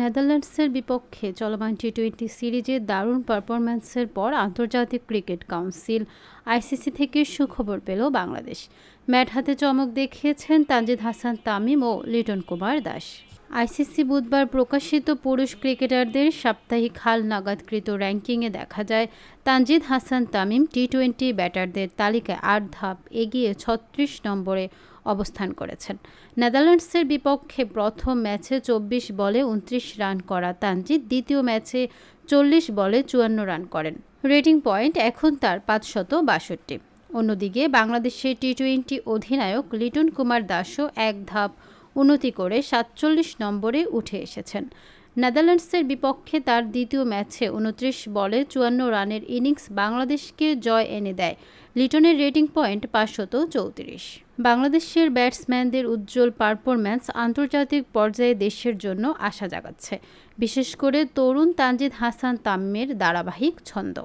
নেদারল্যান্ডসের বিপক্ষে চলমান টি টোয়েন্টি সিরিজে দারুণ পারফরম্যান্সের পর আন্তর্জাতিক ক্রিকেট কাউন্সিল আইসিসি থেকে সুখবর পেল বাংলাদেশ। ম্যাট হাতে চমক দেখিয়েছেন তানজিদ হাসান তামিম ও লিটন কুমার দাস। আইসিসি বুধবার প্রকাশিত পুরুষ ক্রিকেটারদের সাপ্তাহিক হাল নাগাদকৃত র্যাঙ্কিংয়ে দেখা যায়, তানজিদ হাসান তামিম টি টোয়েন্টি ব্যাটারদের তালিকায় আট ধাপ এগিয়ে ছত্রিশ নম্বরে অবস্থান করেছেন। নেদারল্যান্ডসের বিপক্ষে প্রথম ম্যাচে চব্বিশ বলে উনত্রিশ রান করা তানজিদ দ্বিতীয় ম্যাচে চল্লিশ বলে চুয়ান্ন রান করেন। রেটিং পয়েন্ট এখন তার পাঁচশত বাষট্টি। অন্যদিকে বাংলাদেশের টি টোয়েন্টি অধিনায়ক লিটন কুমার দাসও এক ধাপ উন্নতি করে সাতচল্লিশ নম্বরে উঠে এসেছেন। নেদারল্যান্ডসের বিপক্ষে তার দ্বিতীয় ম্যাচে উনত্রিশ বলে চুয়ান্ন রানের ইনিংস বাংলাদেশকে জয় এনে দেয়। লিটনের রেটিং পয়েন্ট পাঁচশত চৌত্রিশ। বাংলাদেশের ব্যাটসম্যানদের উজ্জ্বল পারফরম্যান্স আন্তর্জাতিক পর্যায়ে দেশের জন্য আশা জাগাচ্ছে। বিশেষ করে তরুণ তানজিদ হাসান তাম্মের ধারাবাহিক ছন্দ।